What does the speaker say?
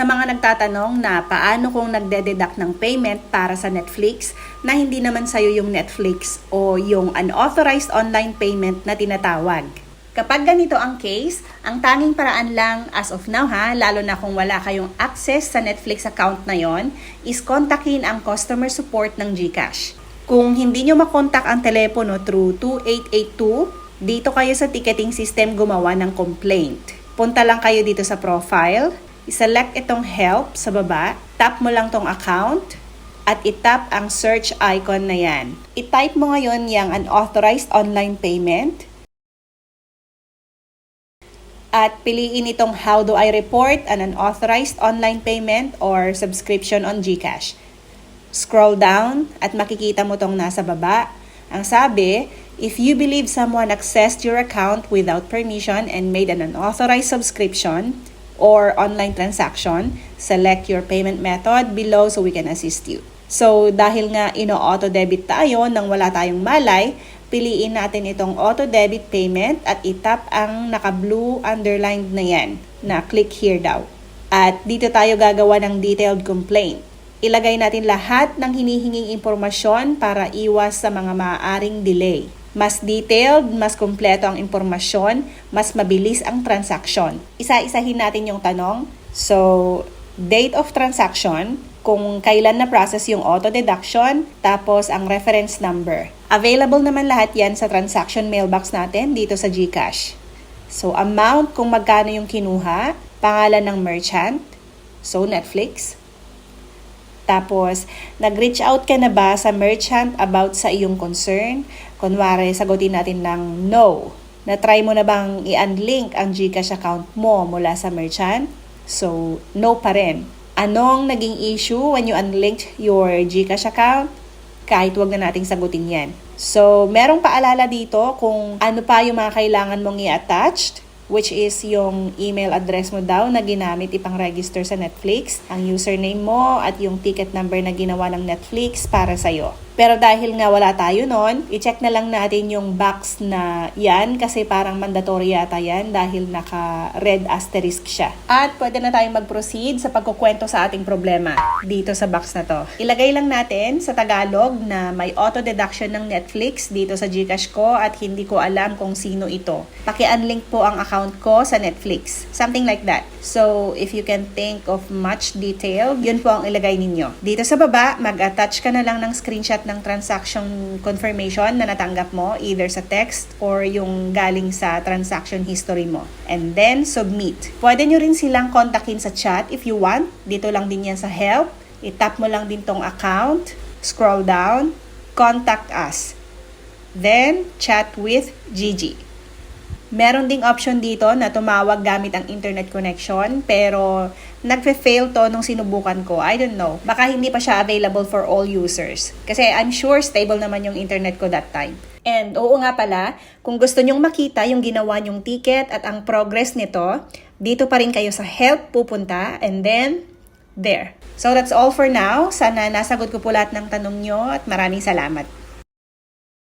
Sa mga nagtatanong na paano kung nagde-deduct ng payment para sa Netflix na hindi naman sa'yo yung Netflix o yung unauthorized online payment na tinatawag. Kapag ganito ang case, ang tanging paraan lang as of now ha, lalo na kung wala kayong access sa Netflix account na yon, is kontakin ang customer support ng GCash. Kung hindi nyo makontak ang telepono through 2882, dito kayo sa ticketing system gumawa ng complaint. Punta lang kayo dito sa profile, iselect itong help sa baba, tap mo lang tong account, at itap ang search icon na yan. I-type mo ngayon yung unauthorized online payment, at piliin itong how do I report an unauthorized online payment or subscription on GCash. Scroll down at makikita mo tong nasa baba. Ang sabi, if you believe someone accessed your account without permission and made an unauthorized subscription or online transaction, select your payment method below so we can assist you. So, dahil nga ino-auto debit tayo nang wala tayong malay, piliin natin itong auto debit payment at itap ang naka-blue underlined na yan na click here daw. At dito tayo gagawa ng detailed complaint. Ilagay natin lahat ng hinihinging impormasyon para iwas sa mga maaaring delay. Mas detailed, mas kumpleto ang impormasyon, mas mabilis ang transaction. Isa-isahin natin yung tanong. So, date of transaction, kung kailan na process yung auto deduction, tapos ang reference number. Available naman lahat yan sa transaction mailbox natin dito sa GCash. So, amount kung magkano yung kinuha, pangalan ng merchant, so Netflix. Tapos, nag-reach out ka na ba sa merchant about sa iyong concern? Kunwari, sagutin natin ng no. Na-try mo na bang i-unlink ang GCash account mo mula sa merchant? So, no pa rin. Anong naging issue when you unlinked your GCash account? Kahit wag na nating sagutin yan. So, merong paalala dito kung ano pa yung mga kailangan mong i-attached which is yung email address mo daw na ginamit ipang register sa Netflix, ang username mo at yung ticket number na ginawa ng Netflix para sa'yo. Pero dahil nga wala tayo nun, i-check na lang natin yung box na yan kasi parang mandatory yata yan dahil naka-red asterisk siya. At pwede na tayong mag-proceed sa pagkukwento sa ating problema dito sa box na to. Ilagay lang natin sa Tagalog na may auto deduction ng Netflix dito sa Gcash ko at hindi ko alam kung sino ito. Paki-unlink po ang account ko sa Netflix. Something like that. So, if you can think of much detail, yun po ang ilagay ninyo. Dito sa baba, mag-attach ka na lang ng screenshot ng transaction confirmation na natanggap mo either sa text or yung galing sa transaction history mo. And then, submit. Pwede nyo rin silang kontakin sa chat if you want. Dito lang din yan sa help. I-tap mo lang din tong account. Scroll down. Contact us. Then, chat with Gigi. Meron ding option dito na tumawag gamit ang internet connection pero nagfe-fail to nung sinubukan ko. I don't know. Baka hindi pa siya available for all users. Kasi I'm sure stable naman yung internet ko that time. And oo nga pala, kung gusto nyong makita yung ginawa nyong ticket at ang progress nito, dito pa rin kayo sa help pupunta and then there. So that's all for now. Sana nasagot ko po lahat ng tanong nyo at maraming salamat.